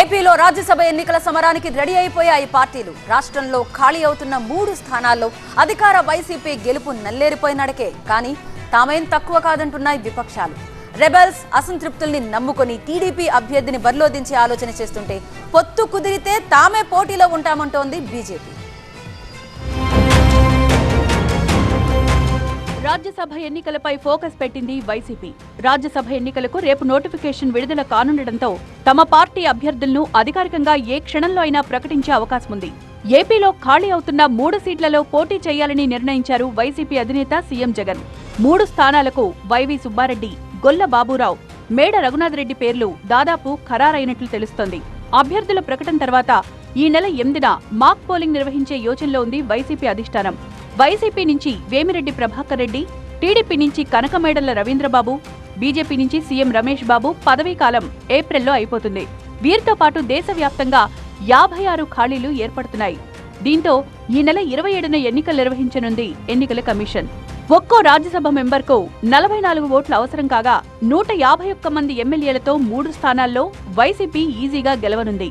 ఏపీలో రాజ్యసభ ఎన్నికల సమరానికి రెడీ అయిపోయాయి పార్టీలు. రాష్ట్రంలో ఖాళీ అవుతున్న మూడు స్థానాల్లో అధికార వైసీపీ గెలుపు నల్లేరిపోయినడకే. కానీ తామేం తక్కువ కాదంటున్నాయి విపక్షాలు. రెబెల్స్ అసంతృప్తుల్ని నమ్ముకొని టీడీపీ అభ్యర్థిని బరిలో దించే ఆలోచన చేస్తుంటే పొత్తు కుదిరితే తామే పోటీలో ఉంటామంటోంది బీజేపీ. రాజ్యసభ ఎన్నికలపై ఫోకస్ పెట్టింది వైసీపీ. రాజ్యసభ ఎన్నికలకు రేపు నోటిఫికేషన్ విడుదల కానుండటంతో తమ పార్టీ అభ్యర్థులను అధికారికంగా ఏ క్షణంలో అయినా ప్రకటించే అవకాశం ఉంది. ఏపీలో ఖాళీ అవుతున్న మూడు సీట్లలో పోటీ చేయాలని నిర్ణయించారు వైసీపీ అధినేత సీఎం జగన్. మూడు స్థానాలకు వైవి సుబ్బారెడ్డి గొల్ల బాబురావు మేడ రఘునాథరెడ్డి పేర్లు దాదాపు ఖరారైనట్లు తెలుస్తోంది. అభ్యర్థుల ప్రకటన తర్వాత ఈ నెల ఎనిమిదిన మాక్ పోలింగ్ నిర్వహించే యోచనలో ఉంది వైసీపీ అధిష్టానం. వైసీపీ నుంచి వేమిరెడ్డి ప్రభాకర్ రెడ్డి టీడీపీ నుంచి కనకమేడల రవీంద్రబాబు బీజేపీ నుంచి సీఎం రమేష్ బాబు పదవీ కాలం ఏప్రిల్లో అయిపోతుంది. వీరితో పాటు దేశవ్యాప్తంగా యాభై ఆరు ఖాళీలు ఏర్పడుతున్నాయి. దీంతో ఈ నెల ఇరవై ఏడున ఎన్నికలు నిర్వహించనుంది ఎన్నికల కమిషన్. ఒక్కో రాజ్యసభ మెంబర్కు నలభై నాలుగు ఓట్లు అవసరం కాగా నూట యాభై ఒక్క మంది ఎమ్మెల్యేలతో మూడు స్థానాల్లో వైసీపీ ఈజీగా గెలవనుంది.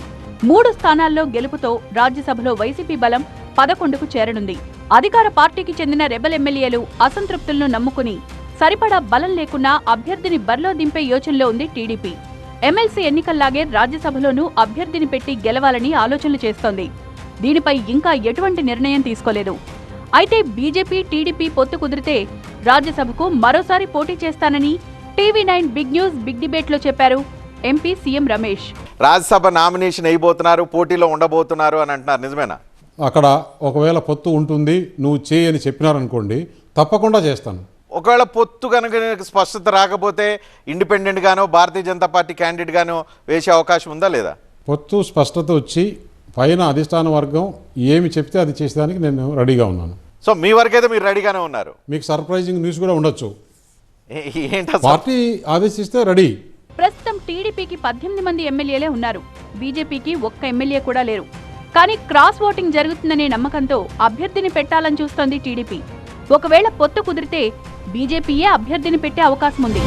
మూడు స్థానాల్లో గెలుపుతో రాజ్యసభలో వైసీపీ బలం పదకొండుకు చేరనుంది. అధికార పార్టీకి చెందిన రెబల్ ఎమ్మెల్యేలు అసంతృప్తులను నమ్ముకుని సరిపడా బలం లేకున్నా అభ్యర్థిని బరిలో దింపే యోచనలో ఉంది టీడీపీ. ఎమ్మెల్సీ ఎన్నికల్లాగే రాజ్యసభలోనూ అభ్యర్థిని పెట్టి గెలవాలని ఆలోచనలు చేస్తోంది. దీనిపై ఇంకా ఎటువంటి నిర్ణయం తీసుకోలేదు. అయితే బీజేపీ టీడీపీ పొత్తు కుదిరితే రాజ్యసభకు మరోసారి పోటీ చేస్తానని TV nine big news big డిబేట్లో చెప్పారు MP CM Ramesh. Rajya Sabha nomination అయిపోతున్నారు పోటీలో ఉండబోతున్నారు అని అంటున్నారు. నిజమేనా? అక్కడ ఒకవేళ పొత్తు ఉంటుంది నువ్వు చేయి అని చెప్పినారనుకోండి తప్పకుండా చేస్తాను. ఒకవేళ పొత్తు కనుక స్పష్టత రాకపోతే ఇండిపెండెంట్ గానో భారతీయ జనతా పార్టీ క్యాండిడేట్ గానో వేసే అవకాశం ఉందా లేదా? పొత్తు స్పష్టత వచ్చి పైన అధిష్టాన వర్గం ఏమి చెప్తే అది చేసేదానికి నేను రెడీగా ఉన్నాను. సో మీ వరకైతే మీరు రెడీగానే ఉన్నారు? మీకు సర్ప్రైజింగ్ న్యూస్ కూడా ఉండొచ్చు? పార్టీ ఆదేశిస్తే రెడీ. ప్రస్తుతం టీడీపీకి పద్దెనిమిది మంది ఎమ్మెల్యేలే ఉన్నారు. బీజేపీకి ఒక్క ఎమ్మెల్యే కూడా లేరు. కానీ క్రాస్ ఓటింగ్ జరుగుతుందనే నమ్మకంతో అభ్యర్థిని పెట్టాలని చూస్తోంది టీడీపీ. ఒకవేళ పొత్తు కుదిరితే బీజేపీయే అభ్యర్థిని పెట్టే అవకాశం ఉంది